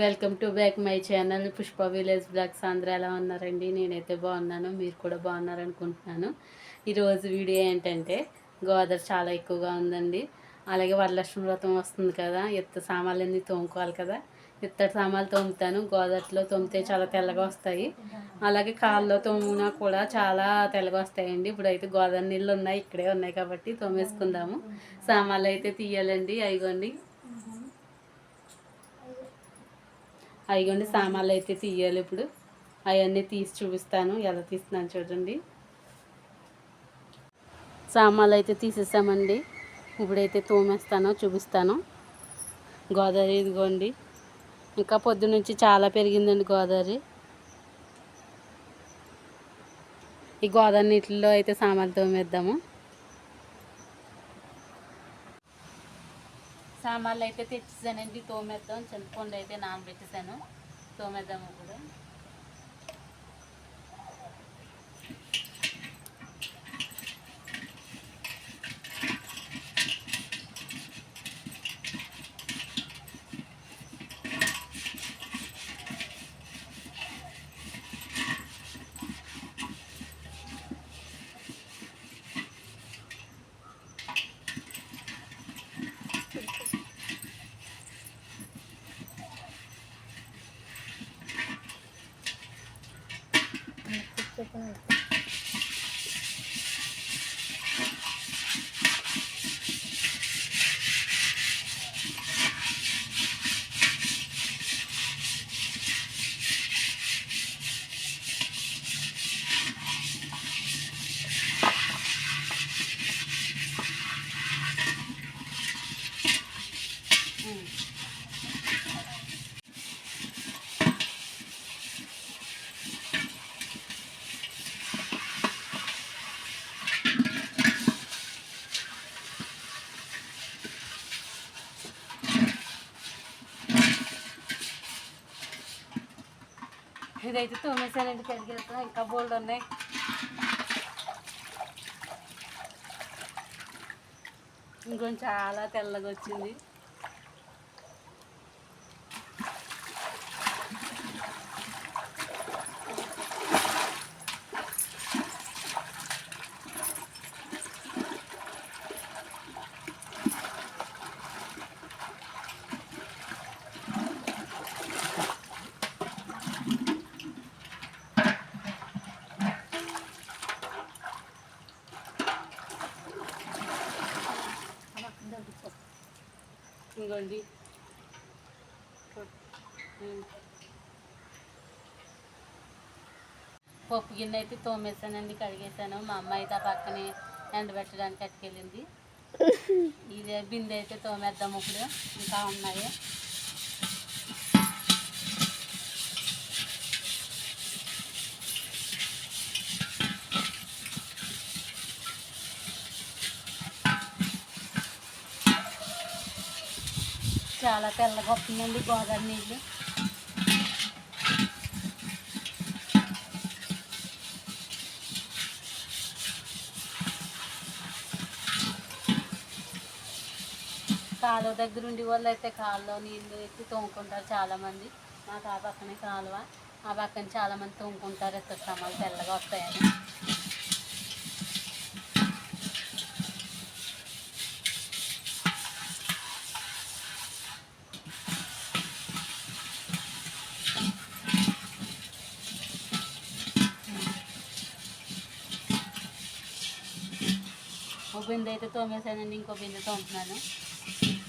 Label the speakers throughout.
Speaker 1: Welcome to back my channel Pushpa village blogs. Andhra ఎలా ఉన్నారండి? నేనైతే బాగున్నాను. మీరు కూడా బాగున్నారనుకుంటున్నాను. ఈరోజు వీడియో ఏంటంటే గోదావరి చాలా ఎక్కువగా ఉందండి. అలాగే వరలక్ష్మి వ్రతం వస్తుంది కదా. ఇత్త సామాన్లన్నీ తోముకోవాలి కదా. ఇత్తడి సామాన్లు తోముతాను. గోదావరిలో తోమితే చాలా తెల్లగా వస్తాయి. అలాగే కాళ్ళలో తోమునా కూడా చాలా తెల్లగా వస్తాయండి. ఇప్పుడైతే గోదావరి నీళ్ళు ఉన్నాయి. ఇక్కడే ఉన్నాయి కాబట్టి తోమేసుకుందాము. సామాన్లు అయితే తీయాలండి. అయిగోండి అయ్యండి సామాన్లు అయితే తీయాలి ఇప్పుడు. అవన్నీ తీసి చూపిస్తాను. ఎలా తీస్తున్నాను చూడండి. సామాన్లు అయితే తీసేసామండి. ఇప్పుడైతే తోమేస్తానో చూపిస్తాను. గోదావరి ఇదిగోండి. ఇంకా పొద్దునుంచి చాలా పెరిగిందండి గోదావరి. ఈ గోదావరి నీటిలో అయితే సామాన్లు తోమేద్దాము. సామాన్లు అయితే తెచ్చేసానండి తోమేద్దాం చింతపండు అయితే నానబెట్టేసాను తోమేద్దాము ఇప్పుడు Oh. ఇదైతే తోమేసానండి కడిగేస్తాం ఇంకా బోల్డ్ ఉన్నాయి. ఇంకొంచెం చాలా తెల్లగా వచ్చింది ఇంకోండి ఉమ్. పప్పు గిన్నె అయితే తోమేసానండి కడిగేసాను మా అమ్మ అయితే ఆ పక్కనే ఎండబెట్టడానికి అట్టుకెళ్ళింది ఇదే బిందె అయితే తోమేద్దాం ఇప్పుడు. ఇంకా ఉన్నాయి. చాలా తెల్లగా వస్తుందండి గోదావరి నీళ్ళు. కాలువ దగ్గర ఉండే వాళ్ళు అయితే కాలువలో నీళ్ళు ఎత్తి తోముకుంటారు చాలామంది. మాకు ఆ పక్కనే కాలువ. ఆ పక్కన చాలామంది తోముకుంటారు. ఇత్తడి తెల్లగా వస్తాయని. ఒక బిందె అయితే తోమేసానండి ఇంకో బిందె తోముతున్నాను. Thank you.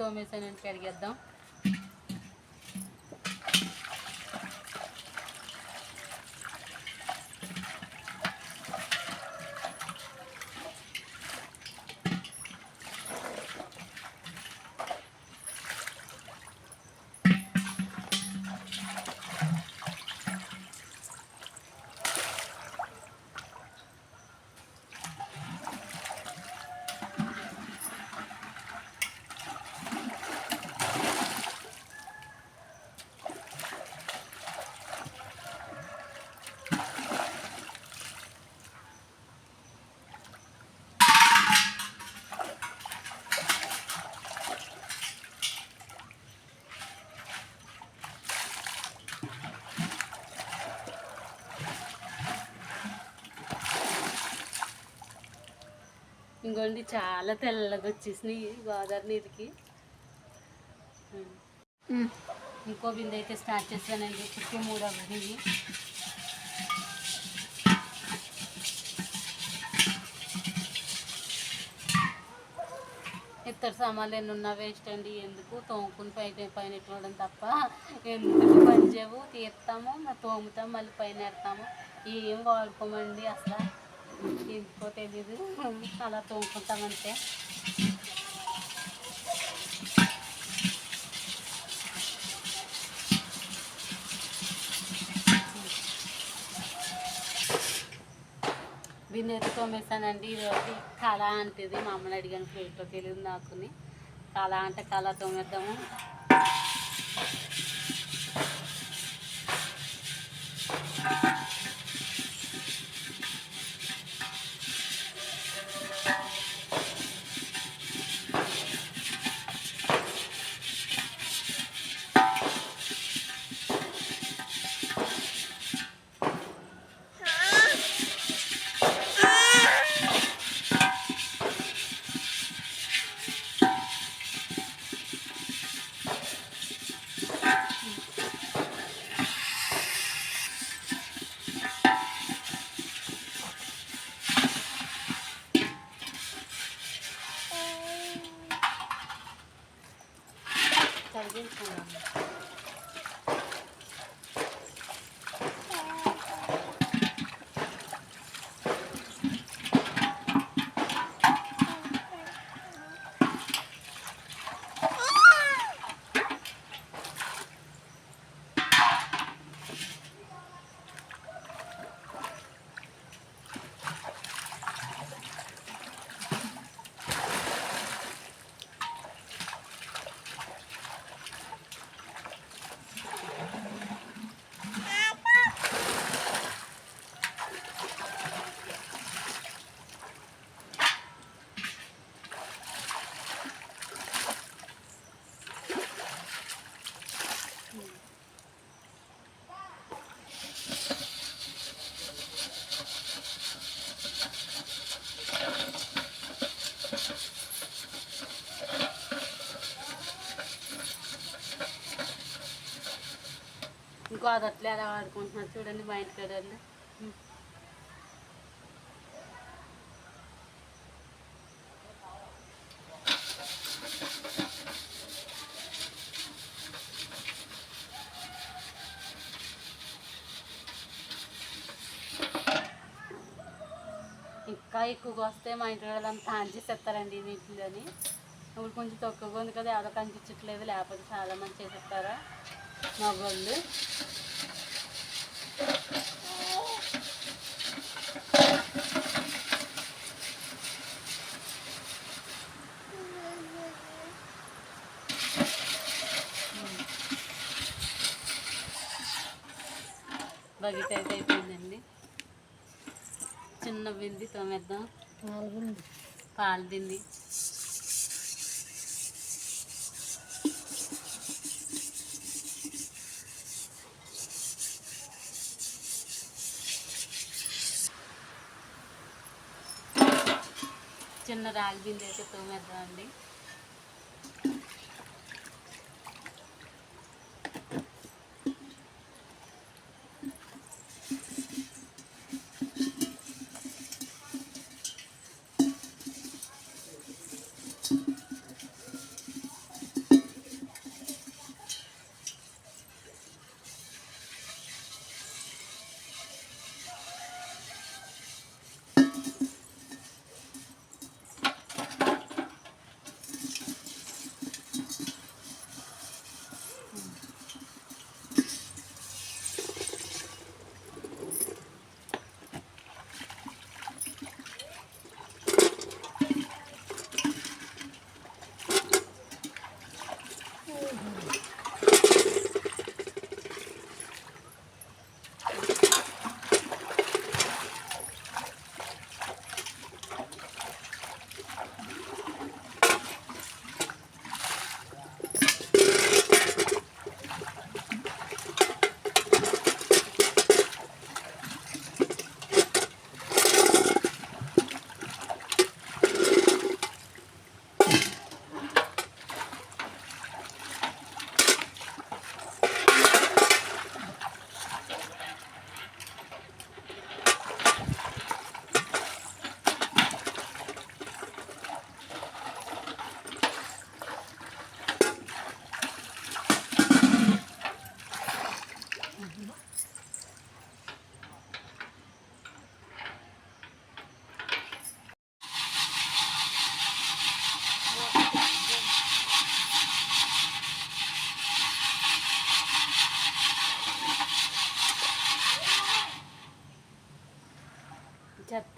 Speaker 1: బిందె అయితే తోమేసానండి కడిగేద్దాం ఇంకోండి చాలా తెల్లగా వచ్చేసినాయి గోదావరి నీటికి. ఇంకో బిందె అయితే స్టార్ట్ చేశానండి చుట్టూ మూడు అవ్వనివి. ఇతర సామాన్లు ఎన్ని ఉన్నా వేస్ట్ అండి ఎందుకు? తోముకుని పైన పైన ఎట్టుకోవడం తప్ప. ఎందుకు పని చేయవు తీస్తాము మరి తోముతాము మళ్ళీ పైన ఎడతాము ఏం వాడుకోమండి అసలు? ఎందుకో తెలీదు అలా తోముకుంటామంటే దీన్ని అయితే తోమేసానండి ఈరోజు కళ అంటేది. మా అమ్మని అడిగాను ప్లేట్లో తెలియదు నాకుని. కళ అంటే కళ తోమేద్దాము. Argentina. ఇంకో అది అట్లా ఎలా వాడుకుంటున్నారు చూడండి మా ఇంటి కాడ ఇంకా ఎక్కువగా వస్తే మా ఇంటి వాళ్ళని ఆన్ చేసేస్తారండి వీటిలోని ఇప్పుడు కొంచెం తక్కువగా ఉంది కదా ఎవరో కనిపించట్లేదు లేకపోతే చాలా మంది చేసేస్తారా? మగవాళ్ళు బకెట్ అయితే అయిపోయిందండి. చిన్న బింది తోమేద్దాం. పాలు బింది చిన్న రాగి బిందె అయితే తోమేద్దాం అండి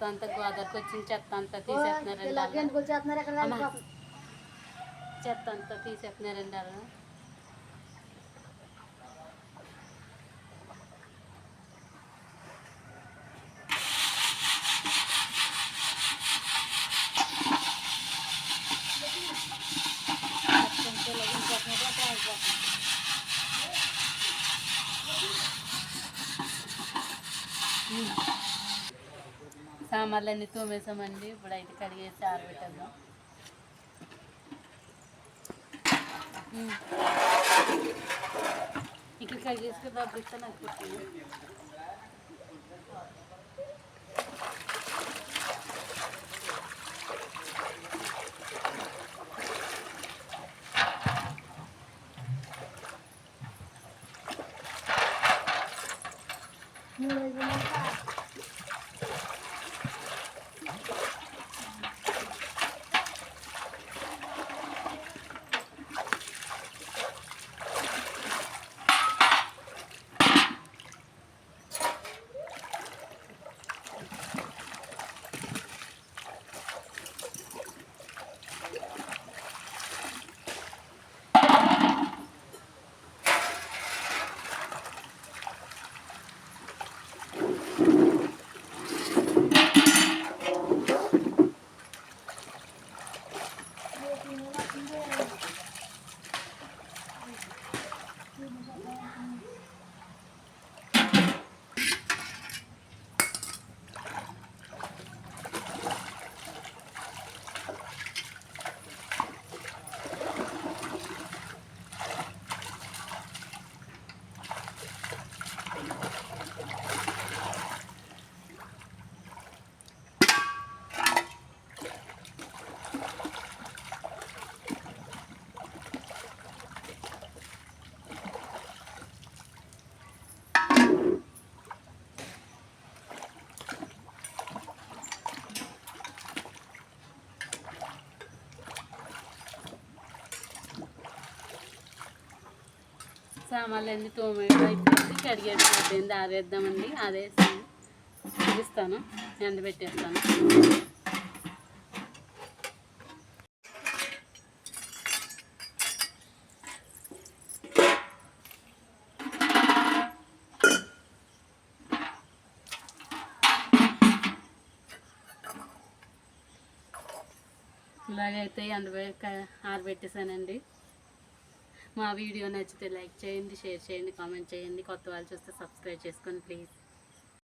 Speaker 1: చెత్త అంతా గోదావరికి వచ్చిన చెత్త అంతా తీసేస్తున్నారండి
Speaker 2: ఇలా
Speaker 1: వాళ్ళు.
Speaker 2: ఎందుకు వచ్చేస్తున్నారు ఇక్కడ
Speaker 1: అమ్మా. చెత్త అంతా తీసేస్తున్నారండి సామాన్లన్నీ తోమేసామండి. ఇప్పుడు అయితే కడిగేసి ఆరబెట్టేద్దాం. ఇక్కడ కడిగేసుకుని నాకు సామాన్లు అన్నీ తోమేయడం అయిపోయింది కడిగేయడం అయిపోయింది ఆరేద్దామండి ఆరేసి చూపిస్తాను ఎండబెట్టేస్తాను ఇలాగైతే ఎండబె ఆరబెట్టేసానండి. మా వీడియో నచ్చితే లైక్ చేయండి షేర్ చేయండి కామెంట్ చేయండి. కొత్త వాళ్ళు చూస్తే సబ్స్క్రైబ్ చేసుకోండి ప్లీజ్.